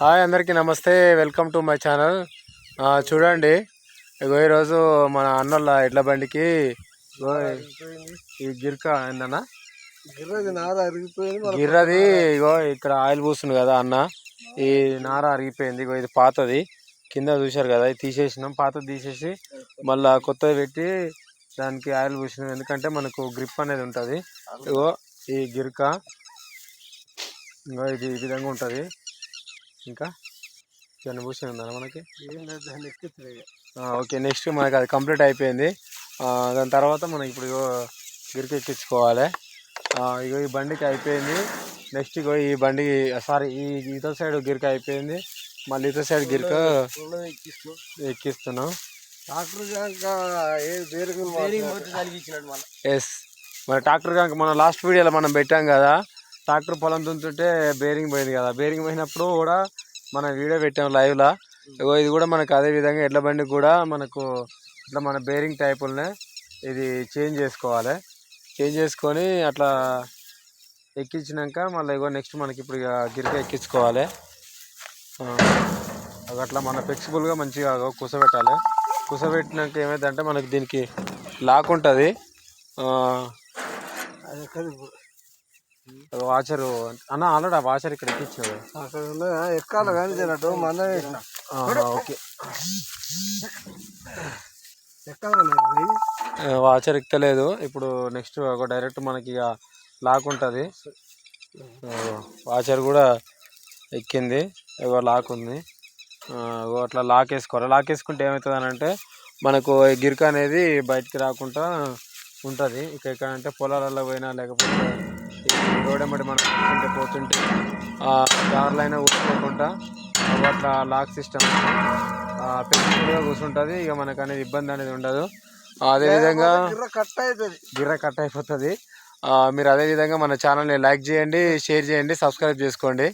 Hi అందరికీ నమస్తే welcome to my channel. చూడండి ఇగో ఈరోజు మన అన్నోళ్ళ ఎడ్ల బండికి ఈ గిర్క ఏందన్నా? గిర్రది నార అరిగిపోయింది మన గిర్రది ఇగో ఇక్కడ ఆయిల్ పూస్తుంది కదా అన్న. ఈ నార అరిగిపోయింది ఇగో ఇది పాతది. కింద చూశారు కదా ఇది తీసేసినాం పాతది తీసేసి మళ్ళా కొత్తది పెట్టి దానికి ఆయిల్ పూసినాం. ఎందుకంటే మనకు గ్రిప్ అనేది ఉంటుంది. ఇగో ఈ గిర్క ఇగో ఇది ఈ విధంగా ఉంటుంది. ఇంకా? చిన్న పూసి ఉందా మనకి? ఓకే నెక్స్ట్ మనకి అది కంప్లీట్ అయిపోయింది. ఆ, దాని తర్వాత మనం ఇప్పుడు ఇగో గిరికి ఎక్కించుకోవాలి. ఆ, ఇగో ఈ బండికి అయిపోయింది. నెక్స్ట్ ఇగో ఈ బండి సారీ ఈ ఇతర సైడ్ గిరిక అయిపోయింది. మళ్ళీ ఇతర సైడ్ గిరిక ఎక్కిస్తున్నాం. ఎస్ మన ట్రాక్టర్ కనుక మన లాస్ట్ వీడియోలో మనం పెట్టాం కదా ట్రాక్టర్ పొలం దున్తుంటే బేరింగ్ పోయింది కదా. బేరింగ్ పోయినప్పుడు కూడా మనం వీడియో పెట్టాం లైవ్లో ఇగో ఇది కూడా మనకు అదే విధంగా ఎడ్ల బండి కూడా మనకు ఇట్లా మన బేరింగ్ టైపులనే ఇది చేంజ్ చేసుకోవాలి. చేంజ్ చేసుకొని అట్లా ఎక్కించినాక మళ్ళీ ఇగో నెక్స్ట్ మనకి ఇప్పుడు ఇక గిరిక ఎక్కించుకోవాలి. అట్లా మన ఫ్లెక్సిబుల్గా మంచిగా అగో కూసబెట్టాలి. కూసబెట్టినాక ఏమైందంటే మనకి దీనికి లాక్ ఉంటుంది. అది వాచరు. అన్న ఆల్రెడీ ఆ వాచర్ ఇక్కడ ఎక్కించాడు అక్కడ ఎక్కాలి కానీ తినట్టు వేసిన ఓకే. వాచర్ ఎక్కలేదు. ఇప్పుడు నెక్స్ట్ ఒక డైరెక్ట్ మనకి ఇక లాక్ ఉంటుంది. వాచర్ కూడా ఎక్కింది. ఇగో లాక్ ఉంది. అట్లా లాక్ వేసుకోవాలి. లాక్ వేసుకుంటే ఏమవుతుంది అని అంటే మనకు గిరిక అనేది బయటికి రాకుండా ఉంటుంది. ఇక ఎక్కడ అంటే పొలాలలో పోయినా లేకపోతే రోడ్ ఎమ్మటి మనం పోతుంటే పోతుంటే ఆ దారిలో అయినా అవి అట్లా లాక్ సిస్టమ్. పెట్టుకుంటూ కూర్చుంటుంది ఇక మనకు అనేది ఇబ్బంది అనేది ఉండదు. అదేవిధంగా గిర్ర కట్ అవుతుంది గిర్ర కట్ అయిపోతుంది. మీరు అదే విధంగా మన ఛానల్ని లైక్ చేయండి షేర్ చేయండి సబ్స్క్రైబ్ చేసుకోండి.